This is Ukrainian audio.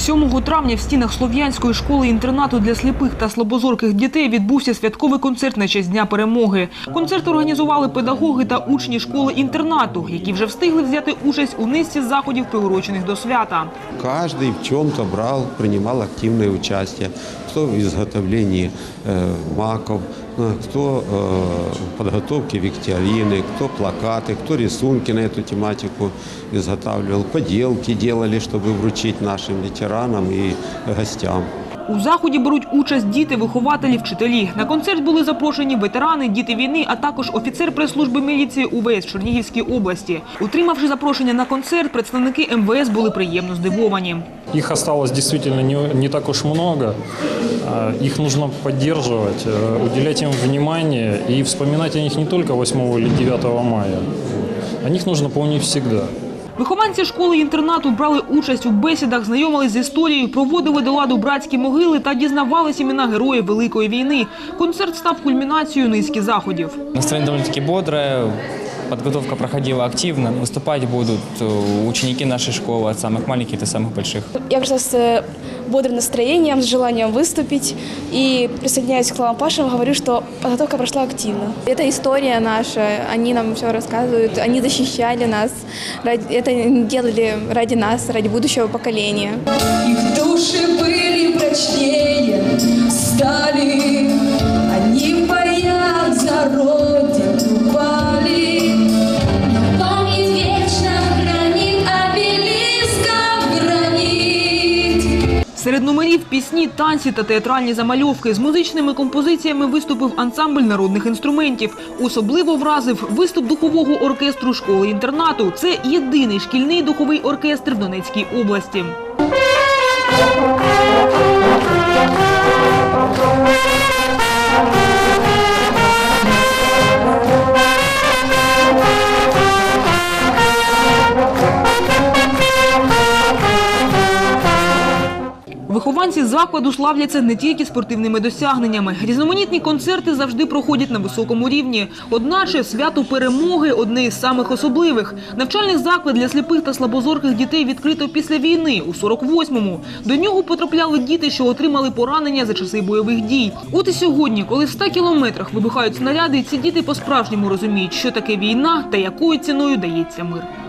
7 травня в стінах Слов'янської школи-інтернату для сліпих та слабозорких дітей відбувся святковий концерт на честь Дня перемоги. Концерт організували педагоги та учні школи-інтернату, які вже встигли взяти участь у низці заходів, приурочених до свята. Каждый в чем-то брал, принимал активное участие. Кто в изготовлении э, маков, э, кто э, в подготовке викторины, кто плакаты, кто рисунки на эту тематику изготавливал, поделки делали, чтобы вручить нашим ветеранам и гостям. У заході беруть участь діти, вихователі, вчителі. На концерт були запрошені ветерани, діти війни, а також офіцер прес-служби міліції УВС Чернігівській області. Утримавши запрошення на концерт, представники МВС були приємно здивовані. Их осталось действительно не, не так уж. А, Их нужно поддерживать, э, уделять им внимание и вспоминать о них не только 8 или 9 мая. О них нужно помнить всегда. Вихованці школи-інтернату брали участь у бесідах, знайомились з історією, проводили до ладу братські могили та дізнавались імена героїв Великої війни. Концерт став кульмінацією низки заходів. Настроение довольно-таки бодрое, подготовка проходила активно. Выступать будут э, ученики нашей школы, от самых маленьких до самых больших. Я пришла с э, бодрым настроением, с желанием выступить. И присоединяюсь к словам Паши, говорю, что подготовка прошла активно. Это история наша, они нам все рассказывают, они защищали нас, ради- это делали ради нас, ради будущего поколения. Их души были Номерів пісні, танці та театральні замальовки з музичними композиціями виступив ансамбль народних інструментів. Особливо вразив виступ духового оркестру школи-інтернату. Це єдиний шкільний духовий оркестр в Донецькій області. Вихованці закладу славляться не тільки спортивними досягненнями. Різноманітні концерти завжди проходять на високому рівні. Одначе свято перемоги одне із самих особливих. Навчальний заклад для сліпих та слабозорких дітей відкрито після війни у 48-му. До нього потрапляли діти, що отримали поранення за часи бойових дій. От і сьогодні, коли в 100 кілометрах вибухають снаряди, ці діти по-справжньому розуміють, що таке війна та якою ціною дається мир.